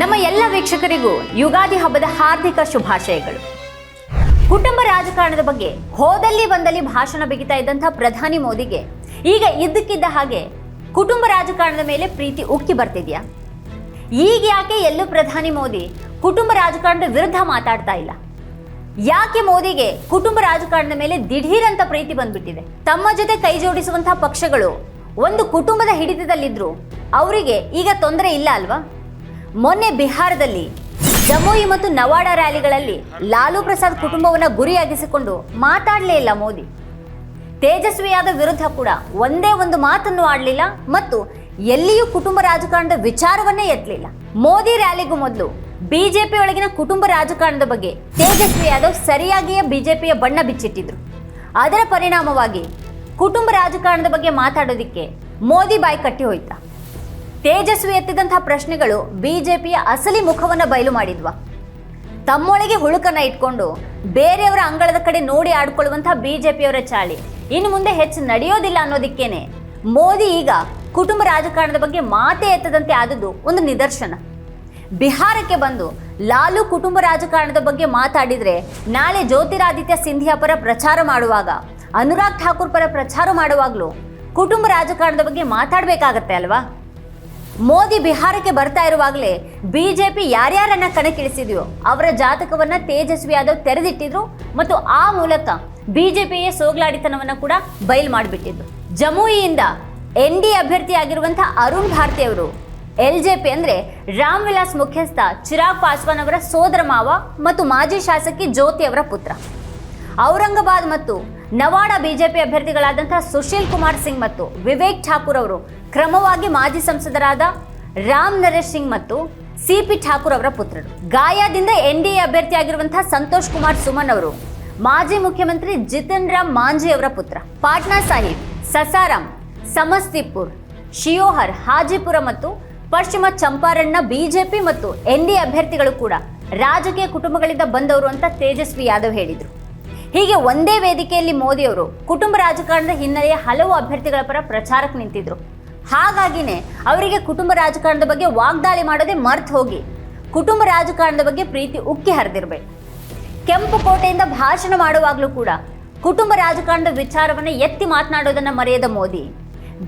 ನಮ್ಮ ಎಲ್ಲ ವೀಕ್ಷಕರಿಗೂ ಯುಗಾದಿ ಹಬ್ಬದ ಹಾರ್ದಿಕ ಶುಭಾಶಯಗಳು. ಕುಟುಂಬ ರಾಜಕಾರಣದ ಬಗ್ಗೆ ಹೋದಲ್ಲಿ ಬಂದಲ್ಲಿ ಭಾಷಣ ಬಿಗಿತಾ ಇದ್ದಂಥ ಪ್ರಧಾನಿ ಮೋದಿಗೆ ಈಗ ಇದ್ದಕ್ಕಿದ್ದ ಹಾಗೆ ಕುಟುಂಬ ರಾಜಕಾರಣದ ಮೇಲೆ ಪ್ರೀತಿ ಉಕ್ಕಿ ಬರ್ತಿದ್ಯಾ? ಈಗ ಯಾಕೆ ಎಲ್ಲೂ ಪ್ರಧಾನಿ ಮೋದಿ ಕುಟುಂಬ ರಾಜಕಾರಣದ ವಿರುದ್ಧ ಮಾತಾಡ್ತಾ ಇಲ್ಲ? ಯಾಕೆ ಮೋದಿಗೆ ಕುಟುಂಬ ರಾಜಕಾರಣದ ಮೇಲೆ ದಿಢೀರಂತ ಪ್ರೀತಿ ಬಂದ್ಬಿಟ್ಟಿದೆ? ತಮ್ಮ ಜೊತೆ ಕೈ ಜೋಡಿಸುವಂತಹ ಪಕ್ಷಗಳು ಒಂದು ಕುಟುಂಬದ ಹಿಡಿತದಲ್ಲಿದ್ರು ಅವರಿಗೆ ಈಗ ತೊಂದರೆ ಇಲ್ಲ ಅಲ್ವಾ? ಮೊನ್ನೆ ಬಿಹಾರದಲ್ಲಿ ಜಮೋಯಿ ಮತ್ತು ನವಾಡ ರ್ಯಾಲಿಗಳಲ್ಲಿ ಲಾಲು ಪ್ರಸಾದ್ ಕುಟುಂಬವನ್ನು ಗುರಿಯಾಗಿಸಿಕೊಂಡು ಮಾತಾಡಲೇ ಇಲ್ಲ ಮೋದಿ. ತೇಜಸ್ವಿಯಾದ ವಿರುದ್ಧ ಕೂಡ ಒಂದೇ ಒಂದು ಮಾತನ್ನು ಆಡಲಿಲ್ಲ ಮತ್ತು ಎಲ್ಲಿಯೂ ಕುಟುಂಬ ರಾಜಕಾರಣದ ವಿಚಾರವನ್ನೇ ಎತ್ತಲಿಲ್ಲ. ಮೋದಿ ರ್ಯಾಲಿಗೂ ಮೊದಲು ಬಿಜೆಪಿ ಒಳಗಿನ ಕುಟುಂಬ ರಾಜಕಾರಣದ ಬಗ್ಗೆ ತೇಜಸ್ವಿ ಯಾದವ್ ಸರಿಯಾಗಿಯೇ ಬಿಜೆಪಿಯ ಬಣ್ಣ ಬಿಚ್ಚಿಟ್ಟಿದ್ರು. ಅದರ ಪರಿಣಾಮವಾಗಿ ಕುಟುಂಬ ರಾಜಕಾರಣದ ಬಗ್ಗೆ ಮಾತಾಡೋದಿಕ್ಕೆ ಮೋದಿ ಬಾಯಿ ಕಟ್ಟಿ ಹೋಯ್ತಾ. ತೇಜಸ್ವಿ ಎತ್ತಿದಂತಹ ಪ್ರಶ್ನೆಗಳು ಬಿಜೆಪಿಯ ಅಸಲಿ ಮುಖವನ್ನ ಬಯಲು ಮಾಡಿದ್ವಾ. ತಮ್ಮೊಳಗೆ ಹುಳುಕನ್ನ ಇಟ್ಕೊಂಡು ಬೇರೆಯವರ ಅಂಗಳದ ಕಡೆ ನೋಡಿ ಆಡ್ಕೊಳ್ಳುವಂತಹ ಬಿಜೆಪಿಯವರ ಚಾಳಿ. ಇನ್ನು ಮುಂದೆ ಹೆಚ್ಚು ನಡೆಯೋದಿಲ್ಲ ಅನ್ನೋದಿಕ್ಕೇನೆ. ಮೋದಿ ಈಗ ಕುಟುಂಬ ರಾಜಕಾರಣದ ಬಗ್ಗೆ ಮಾತೇ ಎತ್ತದಂತೆ ಆದದ್ದು ಒಂದು ನಿದರ್ಶನ. ಬಿಹಾರಕ್ಕೆ ಬಂದು ಲಾಲು ಕುಟುಂಬ ರಾಜಕಾರಣದ ಬಗ್ಗೆ ಮಾತಾಡಿದ್ರೆ ನಾಳೆ ಜ್ಯೋತಿರಾದಿತ್ಯ ಸಿಂಧಿಯಾ ಪರ ಪ್ರಚಾರ ಮಾಡುವಾಗ, ಅನುರಾಗ್ ಠಾಕೂರ್ ಪರ ಪ್ರಚಾರ ಮಾಡುವಾಗಲೂ ಕುಟುಂಬ ರಾಜಕಾರಣದ ಬಗ್ಗೆ ಮಾತಾಡಬೇಕಾಗತ್ತೆ ಅಲ್ವಾ? ಮೋದಿ ಬಿಹಾರಕ್ಕೆ ಬರ್ತಾ ಇರುವಾಗಲೇ ಬಿಜೆಪಿ ಯಾರ್ಯಾರನ್ನ ಕಣಕ್ಕಿಳಿಸಿದೆಯೋ ಅವರ ಜಾತಕವನ್ನ ತೇಜಸ್ವಿ ಯಾದವ್ ತೆರೆದಿಟ್ಟಿದ್ರು ಮತ್ತು ಆ ಮೂಲಕ ಬಿಜೆಪಿಯ ಸೋಗ್ಲಾಡಿತನವನ್ನ ಕೂಡ ಬಯಲು ಮಾಡಿಬಿಟ್ಟಿದ್ರು ಜಮುಯಿಯಿಂದ ಎನ್ ಡಿ ಅಭ್ಯರ್ಥಿಯಾಗಿರುವಂತಹ ಅರುಣ್ ಭಾರತಿ ಅವರು, ಎಲ್ ಜೆ ಪಿ ಅಂದ್ರೆ ರಾಮ್ ವಿಲಾಸ್ ಮುಖ್ಯಸ್ಥ ಚಿರಾಗ್ ಪಾಸ್ವಾನ್ ಅವರ ಸೋದರ ಮಾವ ಮತ್ತು ಮಾಜಿ ಶಾಸಕಿ ಜ್ಯೋತಿ ಅವರ ಪುತ್ರ. ಔರಂಗಾಬಾದ್ ಮತ್ತು ನವಾಡ ಬಿಜೆಪಿ ಅಭ್ಯರ್ಥಿಗಳಾದಂತಹ ಸುಶೀಲ್ ಕುಮಾರ್ ಸಿಂಗ್ ಮತ್ತು ವಿವೇಕ್ ಠಾಕೂರ್ ಅವರು ಕ್ರಮವಾಗಿ ಮಾಜಿ ಸಂಸದರಾದ ರಾಮ್ ನರೇಶ್ ಸಿಂಗ್ ಮತ್ತು ಸಿ ಪಿ ಠಾಕೂರ್ ಅವರ ಪುತ್ರರು. ಗಾಯಾದಿಂದ ಎನ್ ಡಿ ಎ ಅಭ್ಯರ್ಥಿಯಾಗಿರುವಂತಹ ಸಂತೋಷ್ ಕುಮಾರ್ ಸುಮನ್ ಅವರು ಮಾಜಿ ಮುಖ್ಯಮಂತ್ರಿ ಜಿತನ್ ರಾಮ್ ಮಾಂಜಿ ಅವರ ಪುತ್ರ. ಪಾಟ್ನಾ ಸಾಹಿಬ್ ಸಸಾರಾಮ್ ಸಮಸ್ತಿಪುರ್, ಶಿಯೋಹರ್, ಹಾಜಿಪುರ ಮತ್ತು ಪಶ್ಚಿಮ ಚಂಪಾರಣ್ನ ಬಿಜೆಪಿ ಮತ್ತು ಎನ್ ಡಿ ಅಭ್ಯರ್ಥಿಗಳು ಕೂಡ ರಾಜಕೀಯ ಕುಟುಂಬಗಳಿಂದ ಬಂದವರು ಅಂತ ತೇಜಸ್ವಿ ಯಾದವ್ ಹೇಳಿದರು. ಹೀಗೆ ಒಂದೇ ವೇದಿಕೆಯಲ್ಲಿ ಮೋದಿಯವರು ಕುಟುಂಬ ರಾಜಕಾರಣದ ಹಿನ್ನೆಲೆಯ ಹಲವು ಅಭ್ಯರ್ಥಿಗಳ ಪರ ಪ್ರಚಾರಕ್ಕೆ ನಿಂತಿದ್ರು. ಹಾಗಾಗಿನೇ ಅವರಿಗೆ ಕುಟುಂಬ ರಾಜಕಾರಣದ ಬಗ್ಗೆ ವಾಗ್ದಾಳಿ ಮಾಡೋದೇ ಮರ್ತ್ ಹೋಗಿ. ಕುಟುಂಬ ರಾಜಕಾರಣದ ಬಗ್ಗೆ ಪ್ರೀತಿ ಉಕ್ಕಿ ಹರಿದಿರಬೇಕು. ಕೆಂಪು ಕೋಟೆಯಿಂದ ಭಾಷಣ ಮಾಡುವಾಗಲೂ ಕೂಡ ಕುಟುಂಬ ರಾಜಕಾರಣದ ವಿಚಾರವನ್ನು ಎತ್ತಿ ಮಾತನಾಡೋದನ್ನು ಮರೆಯದ ಮೋದಿ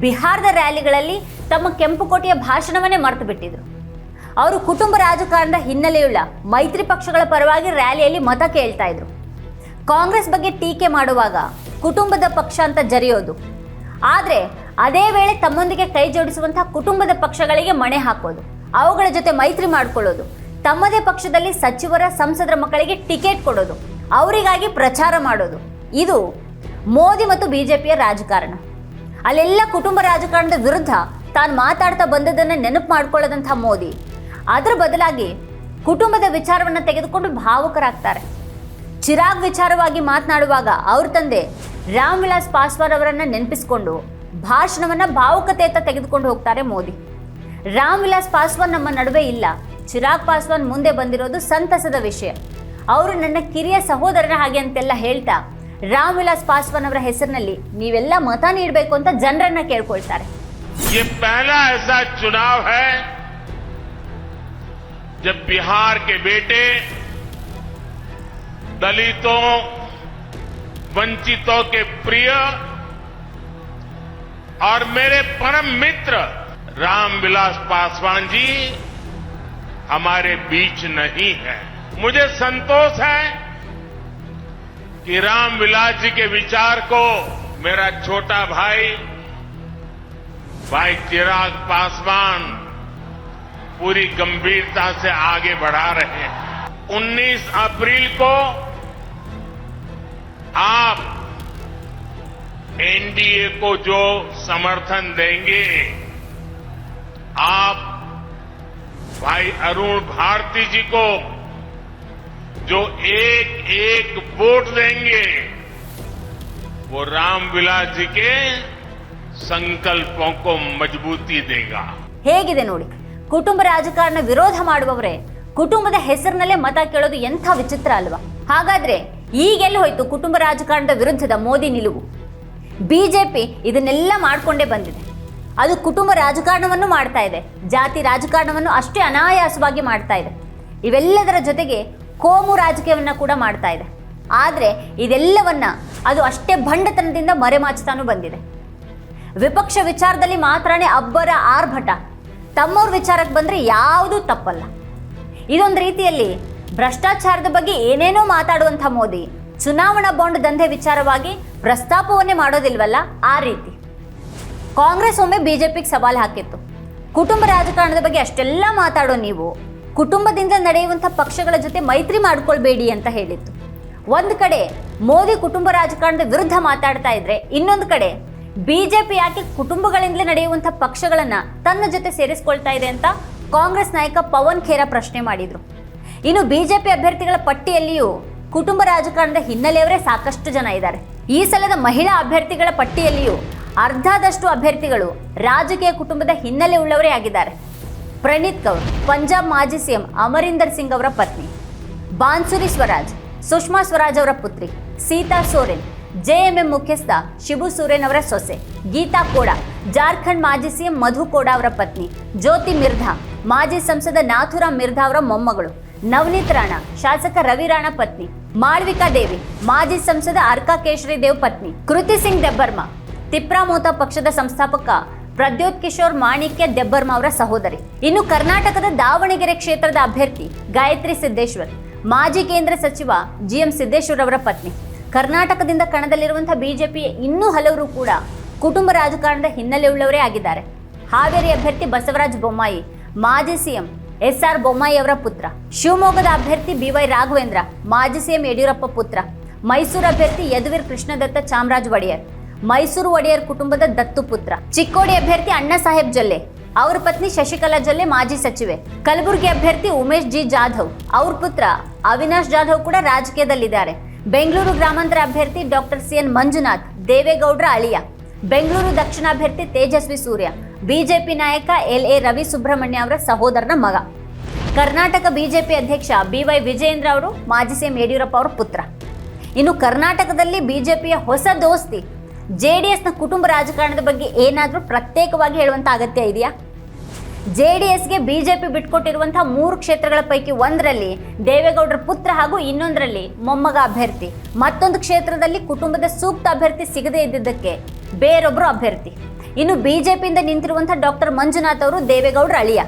ಬಿಹಾರದ ರ್ಯಾಲಿಗಳಲ್ಲಿ ತಮ್ಮ ಕೆಂಪು ಕೋಟೆಯ ಭಾಷಣವನ್ನೇ ಮರೆತು ಬಿಟ್ಟಿದ್ರು. ಅವರು ಕುಟುಂಬ ರಾಜಕಾರಣದ ಹಿನ್ನೆಲೆಯುಳ್ಳ ಮೈತ್ರಿ ಪಕ್ಷಗಳ ಪರವಾಗಿ ರ್ಯಾಲಿಯಲ್ಲಿ ಮತ ಕೇಳ್ತಾ ಇದ್ರು. ಕಾಂಗ್ರೆಸ್ ಬಗ್ಗೆ ಟೀಕೆ ಮಾಡುವಾಗ ಕುಟುಂಬದ ಪಕ್ಷ ಅಂತ ಜರಿಯೋದು. ಆದರೆ ಅದೇ ವೇಳೆ ತಮ್ಮೊಂದಿಗೆ ಕೈ ಜೋಡಿಸುವಂತಹ ಕುಟುಂಬದ ಪಕ್ಷಗಳಿಗೆ ಮಣೆ ಹಾಕೋದು, ಅವುಗಳ ಜೊತೆ ಮೈತ್ರಿ ಮಾಡಿಕೊಳ್ಳೋದು, ತಮ್ಮದೇ ಪಕ್ಷದಲ್ಲಿ ಸಚಿವರ, ಸಂಸದರ ಮಕ್ಕಳಿಗೆ ಟಿಕೆಟ್ ಕೊಡೋದು, ಅವರಿಗಾಗಿ ಪ್ರಚಾರ ಮಾಡೋದು. ಇದು ಮೋದಿ ಮತ್ತು ಬಿಜೆಪಿಯ ರಾಜಕಾರಣ. ಅಲ್ಲೆಲ್ಲ ಕುಟುಂಬ ರಾಜಕಾರಣದ ವಿರುದ್ಧ ತಾನು ಮಾತಾಡ್ತಾ ಬಂದದನ್ನು ನೆನಪು ಮಾಡ್ಕೊಳ್ಳೋದಂಥ ಮೋದಿ. ಅದರ ಬದಲಾಗಿ ಕುಟುಂಬದ ವಿಚಾರವನ್ನು ತೆಗೆದುಕೊಂಡು ಭಾವುಕರಾಗ್ತಾರೆ. ಚಿರಾಗ್ ವಿಚಾರವಾಗಿ ಮಾತನಾಡುವಾಗ ಅವ್ರ ತಂದೆ ರಾಮ್ ವಿಲಾಸ್ ಪಾಸ್ವಾನ್ ಅವರನ್ನ ನೆನಪಿಸಿಕೊಂಡು ಭಾಷಣವನ್ನ ಭಾವುಕತೆಯತ್ತ ತೆಗೆದುಕೊಂಡು ಹೋಗ್ತಾರೆ ಮೋದಿ ರಾಮ್ ವಿಲಾಸ್ ಪಾಸ್ವಾನ್ ನಮ್ಮ ನಡುವೆ ಇಲ್ಲ ಚಿರಾಗ್ ಪಾಸ್ವಾನ್ ಮುಂದೆ ಬಂದಿರೋದು ಸಂತಸದ ವಿಷಯ ಅವರು ನನ್ನ ಕಿರಿಯ ಸಹೋದರನ ಹಾಗೆ ಅಂತೆಲ್ಲ ಹೇಳ್ತಾ ರಾಮ್ ವಿಲಾಸ್ ಪಾಸ್ವಾನ್ ಅವರ ಹೆಸರಿನಲ್ಲಿ ನೀವೆಲ್ಲ ಮತ ನೀಡಬೇಕು ಅಂತ ಜನರನ್ನ ಕೇಳ್ಕೊಳ್ತಾರೆ ये पहला ऐसा चुनाव है जब बिहार के बेटे दलितों, वंचितों के प्रिय और मेरे परम मित्र रामविलास पासवान जी, हमारे बीच नहीं है। मुझे संतोष है कि रामविलास जी के विचार को मेरा छोटा भाई भाई चिराग पासवान, पूरी गंभीरता से आगे बढ़ा रहे हैं। 19 अप्रैल को आप एनडीए को जो समर्थन देंगे आप भाई अरुण भारती जी को जो एक एक वोट देंगे वो रामविलास जी के ಸಂಕಲ್ಪೋं को ಮಜಬೂತಿ देगा ಹೇಗಿದೆ ನೋಡಿ ಕುಟುಂಬ ರಾಜಕಾರಣ ವಿರೋಧ ಮಾಡುವವರೇ ಕುಟುಂಬದ ಹೆಸರಿನಲ್ಲೇ ಮತ ಕೇಳೋದು ಎಂಥ ವಿಚಿತ್ರ ಅಲ್ವಾ ಹಾಗಾದ್ರೆ ಈಗೆಲ್ಲಿ ಹೋಯ್ತು ಕುಟುಂಬ ರಾಜಕಾರಣದ ವಿರುದ್ಧದ ಮೋದಿ ನಿಲುವು. ಬಿಜೆಪಿ ಇದನ್ನೆಲ್ಲ ಮಾಡಿಕೊಂಡೇ ಬಂದಿದೆ. ಅದು ಕುಟುಂಬ ರಾಜಕಾರಣವನ್ನು ಮಾಡ್ತಾ ಇದೆ. ಜಾತಿ ರಾಜಕಾರಣವನ್ನು ಅಷ್ಟೇ ಅನಾಯಾಸವಾಗಿ ಮಾಡ್ತಾ ಇದೆ. ಇವೆಲ್ಲದರ ಜೊತೆಗೆ ಕೋಮು ರಾಜಕೀಯವನ್ನು ಕೂಡ ಮಾಡ್ತಾ ಇದೆ. ಆದರೆ ಇದೆಲ್ಲವನ್ನ ಅದು ಅಷ್ಟೇ ಭಂಡತನದಿಂದ ಮರೆಮಾಚ್ತಾನೂ ಬಂದಿದೆ. ವಿಪಕ್ಷ ವಿಚಾರದಲ್ಲಿ ಮಾತ್ರನೇ ಅಬ್ಬರ ಆರ್ಭಟ. ತಮ್ಮವ್ರ ವಿಚಾರಕ್ಕೆ ಬಂದರೆ ಯಾವುದೂ ತಪ್ಪಲ್ಲ. ಇದೊಂದು ರೀತಿಯಲ್ಲಿ ಭ್ರಷ್ಟಾಚಾರದ ಬಗ್ಗೆ ಏನೇನೋ ಮಾತಾಡುವಂಥ ಮೋದಿ. ಚುನಾವಣಾ ಬಾಂಡ್ ದಂಧೆ ವಿಚಾರವಾಗಿ ಪ್ರಸ್ತಾಪವನ್ನೇ ಮಾಡೋದಿಲ್ವಲ್ಲ, ಆ ರೀತಿ. ಕಾಂಗ್ರೆಸ್ ಒಮ್ಮೆ ಬಿಜೆಪಿಗೆ ಸವಾಲು ಹಾಕಿತ್ತು. ಕುಟುಂಬ ರಾಜಕಾರಣದ ಬಗ್ಗೆ ಅಷ್ಟೆಲ್ಲ ಮಾತಾಡೋ ನೀವು, ಕುಟುಂಬದಿಂದ ನಡೆಯುವಂಥ ಪಕ್ಷಗಳ ಜೊತೆ ಮೈತ್ರಿ ಮಾಡ್ಕೊಳ್ಬೇಡಿ ಅಂತ ಹೇಳಿತ್ತು. ಒಂದು ಕಡೆ ಮೋದಿ ಕುಟುಂಬ ರಾಜಕಾರಣದ ವಿರುದ್ಧ ಮಾತಾಡ್ತಾ ಇದ್ರೆ, ಇನ್ನೊಂದು ಕಡೆ ಬಿಜೆಪಿ ಯಾಕೆ ಕುಟುಂಬಗಳಿಂದಲೇ ನಡೆಯುವಂಥ ಪಕ್ಷಗಳನ್ನ ತನ್ನ ಜೊತೆ ಸೇರಿಸ್ಕೊಳ್ತಾ ಇದೆ ಅಂತ ಕಾಂಗ್ರೆಸ್ ನಾಯಕ ಪವನ್ ಖೇರಾ ಪ್ರಶ್ನೆ ಮಾಡಿದ್ರು. ಇನ್ನು ಬಿಜೆಪಿ ಅಭ್ಯರ್ಥಿಗಳ ಪಟ್ಟಿಯಲ್ಲಿಯೂ ಕುಟುಂಬ ರಾಜಕಾರಣದ ಹಿನ್ನೆಲೆಯವರೇ ಸಾಕಷ್ಟು ಜನ ಇದ್ದಾರೆ. ಈ ಸಲದ ಮಹಿಳಾ ಅಭ್ಯರ್ಥಿಗಳ ಪಟ್ಟಿಯಲ್ಲಿಯೂ ಅರ್ಧದಷ್ಟು ಅಭ್ಯರ್ಥಿಗಳು ರಾಜಕೀಯ ಕುಟುಂಬದ ಹಿನ್ನೆಲೆ ಉಳ್ಳವರೇ ಆಗಿದ್ದಾರೆ. ಪ್ರಣೀತ್ ಕೌರ್, ಪಂಜಾಬ್ ಮಾಜಿ ಸಿಎಂ ಅಮರಿಂದರ್ ಸಿಂಗ್ ಅವರ ಪತ್ನಿ, ಬಾನ್ಸುರಿ ಸ್ವರಾಜ್, ಸುಷ್ಮಾ ಸ್ವರಾಜ್ ಅವರ ಪುತ್ರಿ, ಸೀತಾ ಸೋರೆನ್, ಜೆಎಂಎಂ ಮುಖ್ಯಸ್ಥ ಶಿಬು ಸೋರೆನ್ ಅವರ ಸೊಸೆ, ಗೀತಾ ಕೋಡಾ, ಜಾರ್ಖಂಡ್ ಮಾಜಿ ಸಿಎಂ ಮಧು ಕೋಡಾ ಅವರ ಪತ್ನಿ, ಜ್ಯೋತಿ ಮಿರ್ಧಾ, ಮಾಜಿ ಸಂಸದ ನಾಥುರಾಮ್ ಮಿರ್ಧಾ ಅವರ ಮೊಮ್ಮಗಳು ನವನೀತ್ ರಾಣ, ಶಾಸಕ ರವಿ ರಾಣಾ ಪತ್ನಿ, ಮಾಳ್ವಿಕಾ ದೇವಿ, ಮಾಜಿ ಸಂಸದ ಅರ್ಕಾ ಕೇಶರಿ ದೇವ್ ಪತ್ನಿ, ಕೃತಿ ಸಿಂಗ್ ದೆಬ್ಬರ್ಮಾ ತಿಪ್ರಾಮೋತ ಪಕ್ಷದ ಸಂಸ್ಥಾಪಕ ಪ್ರದ್ಯೋತ್ ಕಿಶೋರ್ ಮಾಣಿಕ್ಯ ದೆಬ್ಬರ್ಮ ಅವರ ಸಹೋದರಿ. ಇನ್ನು ಕರ್ನಾಟಕದ ದಾವಣಗೆರೆ ಕ್ಷೇತ್ರದ ಅಭ್ಯರ್ಥಿ ಗಾಯತ್ರಿ ಸಿದ್ದೇಶ್ವರ್, ಮಾಜಿ ಕೇಂದ್ರ ಸಚಿವ ಜಿ ಎಂ ಸಿದ್ದೇಶ್ವರ್ ಅವರ ಪತ್ನಿ. ಕರ್ನಾಟಕದಿಂದ ಕಣದಲ್ಲಿರುವಂತಹ ಬಿಜೆಪಿಯ ಇನ್ನೂ ಹಲವರು ಕೂಡ ಕುಟುಂಬ ರಾಜಕಾರಣದ ಹಿನ್ನೆಲೆ ಉಳ್ಳವರೇ ಆಗಿದ್ದಾರೆ. ಹಾವೇರಿ ಅಭ್ಯರ್ಥಿ ಬಸವರಾಜ ಬೊಮ್ಮಾಯಿ, ಮಾಜಿ ಸಿಎಂ ಎಸ್ ಆರ್ ಬೊಮ್ಮಾಯಿ ಅವರ ಪುತ್ರ. ಶಿವಮೊಗ್ಗದ ಅಭ್ಯರ್ಥಿ ಬಿ ವೈ ರಾಘವೇಂದ್ರ, ಮಾಜಿ ಸಿಎಂ ಯಡಿಯೂರಪ್ಪ ಪುತ್ರ. ಮೈಸೂರು ಅಭ್ಯರ್ಥಿ ಯದುವೀರ್ ಕೃಷ್ಣದತ್ತ ಚಾಮರಾಜ್ ಒಡೆಯರ್. ಮೈಸೂರು ಒಡೆಯರ್ ಕುಟುಂಬದ ದತ್ತು ಪುತ್ರ. ಚಿಕ್ಕೋಡಿ ಅಭ್ಯರ್ಥಿ ಅಣ್ಣ ಸಾಹೇಬ್ ಜಲ್ಲೆ. ಅವ್ರ ಪತ್ನಿ ಶಶಿಕಲಾ ಜೊಲ್ಲೆ ಮಾಜಿ ಸಚಿವೆ. ಕಲಬುರಗಿ ಅಭ್ಯರ್ಥಿ ಉಮೇಶ್ ಜಿ. ಜಾಧವ್. ಅವ್ರ ಪುತ್ರ ಅವಿನಾಶ್ ಜಾಧವ್ ಕೂಡ ರಾಜಕೀಯದಲ್ಲಿದ್ದಾರೆ. ಬೆಂಗಳೂರು ಗ್ರಾಮಾಂತರ ಅಭ್ಯರ್ಥಿ ಡಾಕ್ಟರ್ ಸಿ ಎನ್ ಮಂಜುನಾಥ್, ದೇವೇಗೌಡರ ಅಳಿಯ. ಬೆಂಗಳೂರು ದಕ್ಷಿಣ ಅಭ್ಯರ್ಥಿ ತೇಜಸ್ವಿ ಸೂರ್ಯ. ಬಿಜೆಪಿ ನಾಯಕ ಎಲ್ ಎ ರವಿ ಸುಬ್ರಹ್ಮಣ್ಯ ಅವರ ಸಹೋದರನ ಮಗ. ಕರ್ನಾಟಕ ಬಿಜೆಪಿ ಅಧ್ಯಕ್ಷ ಬಿ ವೈ ವಿಜಯೇಂದ್ರ ಅವರು, ಮಾಜಿ ಸಿಎಂ ಯಡಿಯೂರಪ್ಪ ಅವರ ಪುತ್ರ. ಇನ್ನು ಕರ್ನಾಟಕದಲ್ಲಿ ಬಿಜೆಪಿಯ ಹೊಸ ದೋಸ್ತಿ ಜೆ ಡಿ ಎಸ್ನ ಕುಟುಂಬ ರಾಜಕಾರಣದ ಬಗ್ಗೆ ಏನಾದರೂ ಪ್ರತ್ಯೇಕವಾಗಿ ಹೇಳುವಂಥ ಅಗತ್ಯ ಇದೆಯಾ? ಜೆ ಡಿ ಎಸ್ಗೆ ಬಿಜೆಪಿ ಬಿಟ್ಕೊಟ್ಟಿರುವಂತಹ ಮೂರು ಕ್ಷೇತ್ರಗಳ ಪೈಕಿ ಒಂದರಲ್ಲಿ ದೇವೇಗೌಡರ ಪುತ್ರ ಹಾಗೂ ಇನ್ನೊಂದರಲ್ಲಿ ಮೊಮ್ಮಗ ಅಭ್ಯರ್ಥಿ. ಮತ್ತೊಂದು ಕ್ಷೇತ್ರದಲ್ಲಿ ಕುಟುಂಬದ ಸೂಕ್ತ ಅಭ್ಯರ್ಥಿ ಸಿಗದೇ ಇದ್ದಿದ್ದಕ್ಕೆ ಬೇರೊಬ್ಬರು ಅಭ್ಯರ್ಥಿ. ಇನ್ನು ಬಿಜೆಪಿಯಿಂದ ನಿಂತಿರುವಂತಹ ಡಾಕ್ಟರ್ ಮಂಜುನಾಥ್ ಅವರು ದೇವೇಗೌಡರ ಅಳಿಯ.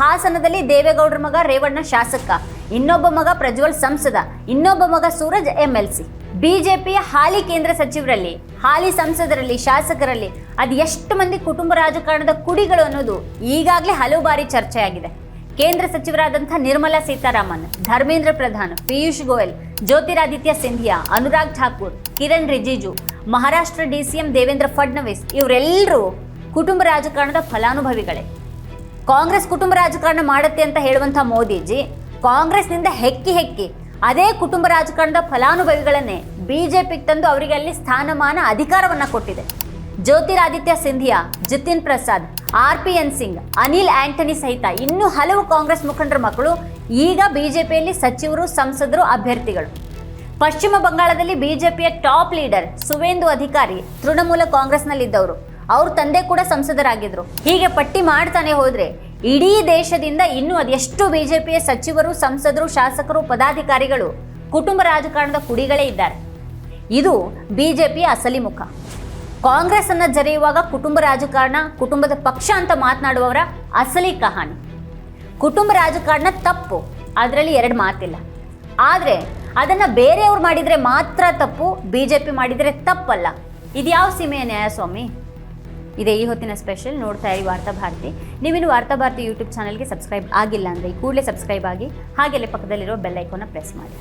ಹಾಸನದಲ್ಲಿ ದೇವೇಗೌಡರ ಮಗ ರೇವಣ್ಣ ಶಾಸಕ, ಇನ್ನೊಬ್ಬ ಮಗ ಪ್ರಜ್ವಲ್ ಸಂಸದ, ಇನ್ನೊಬ್ಬ ಮಗ ಸೂರಜ್ ಎಂ ಎಲ್ ಸಿ ಬಿಜೆಪಿಯ ಹಾಲಿ ಕೇಂದ್ರ ಸಚಿವರಲ್ಲಿ, ಹಾಲಿ ಸಂಸದರಲ್ಲಿ, ಶಾಸಕರಲ್ಲಿ ಅದು ಎಷ್ಟು ಮಂದಿ ಕುಟುಂಬ ರಾಜಕಾರಣದ ಕುಡಿಗಳು ಅನ್ನೋದು ಈಗಾಗಲೇ ಹಲವು ಬಾರಿ ಚರ್ಚೆಯಾಗಿದೆ. ಕೇಂದ್ರ ಸಚಿವರಾದಂಥ Nirmala Sitharaman, Dharmendra Pradhan, Piyush Goyal, Jyotiraditya Scindia, Anurag Thakur, Kiren Rijiju, Maharashtra D C M Devendra Fadnavis ಇವರೆಲ್ಲರೂ ಕುಟುಂಬ ರಾಜಕಾರಣದ ಫಲಾನುಭವಿಗಳೇ. ಕಾಂಗ್ರೆಸ್ ಕುಟುಂಬ ರಾಜಕಾರಣ ಮಾಡುತ್ತೆ ಅಂತ ಹೇಳುವಂಥ ಮೋದಿಜಿ ಕಾಂಗ್ರೆಸ್ನಿಂದ ಹೆಕ್ಕಿ ಹೆಕ್ಕಿ ಅದೇ ಕುಟುಂಬ ರಾಜಕಾರಣದ ಫಲಾನುಭವಿಗಳನ್ನೇ ಬಿಜೆಪಿಗೆ ತಂದು ಅವರಿಗೆ ಅಲ್ಲಿ ಸ್ಥಾನಮಾನ ಅಧಿಕಾರವನ್ನು ಕೊಟ್ಟಿದೆ. Jyotiraditya Scindia, Jitin Prasada R P N Singh, Anil Antony ಸಹಿತ ಇನ್ನೂ ಹಲವು ಕಾಂಗ್ರೆಸ್ ಮುಖಂಡರ ಮಕ್ಕಳು, ಈಗ ಬಿಜೆಪಿಯಲ್ಲಿ ಸಚಿವರು, ಸಂಸದರು, ಅಭ್ಯರ್ಥಿಗಳು. ಪಶ್ಚಿಮ ಬಂಗಾಳದಲ್ಲಿ ಬಿಜೆಪಿಯ ಟಾಪ್ ಲೀಡರ್ ಸುವೇಂದು ಅಧಿಕಾರಿ ತೃಣಮೂಲ ಕಾಂಗ್ರೆಸ್ನಲ್ಲಿದ್ದವರು. ಅವ್ರ ತಂದೆ ಕೂಡ ಸಂಸದರಾಗಿದ್ರು. ಹೀಗೆ ಪಟ್ಟಿ ಮಾಡ್ತಾನೆ ಹೋದರೆ ಇಡೀ ದೇಶದಿಂದ ಇನ್ನೂ ಅದೆಷ್ಟು ಬಿಜೆಪಿಯ ಸಚಿವರು, ಸಂಸದರು, ಶಾಸಕರು, ಪದಾಧಿಕಾರಿಗಳು ಕುಟುಂಬ ರಾಜಕಾರಣದ ಕುಡಿಗಳೇ ಇದ್ದಾರೆ. ಇದು ಬಿಜೆಪಿಯ ಅಸಲಿ ಮುಖ. ಕಾಂಗ್ರೆಸ್ ಅನ್ನ ಜರೆಯುವಾಗ ಕುಟುಂಬ ರಾಜಕಾರಣ, ಕುಟುಂಬದ ಪಕ್ಷ ಅಂತ ಮಾತನಾಡುವವರ ಅಸಲಿ ಕಹಾನಿ ಕುಟುಂಬ ರಾಜಕಾರಣ ತಪ್ಪು, ಅದರಲ್ಲಿ ಎರಡು ಮಾತಿಲ್ಲ. ಆದರೆ, ಅದನ್ನು ಬೇರೆಯವ್ರು ಮಾಡಿದರೆ ಮಾತ್ರ ತಪ್ಪು ಬಿ ಜೆ ಪಿ ಮಾಡಿದರೆ ತಪ್ಪಲ್ಲ. ಇದ್ಯಾವ ಸೀಮೆಯ ನ್ಯಾಯ ಸ್ವಾಮಿ? ಇದೇ ಈ ಹೊತ್ತಿನ ಸ್ಪೆಷಲ್, ನೋಡ್ತಾ ಇರಿ ವಾರ್ತಾ ಭಾರತಿ. ನೀವಿನ್ನು ವಾರ್ತಾ ಭಾರತಿ ಯೂಟ್ಯೂಬ್ ಚಾನಲ್ಗೆ ಸಬ್ಸ್ಕ್ರೈಬ್ ಆಗಿಲ್ಲ ಅಂದರೆ ಈ ಕೂಡಲೇ ಸಬ್ಸ್ಕ್ರೈಬ್ ಆಗಿ, ಹಾಗೆಲ್ಲೇ ಪಕ್ಕದಲ್ಲಿರೋ ಬೆಲ್ ಐಕಾನ್ನ ಪ್ರೆಸ್ ಮಾಡಿ.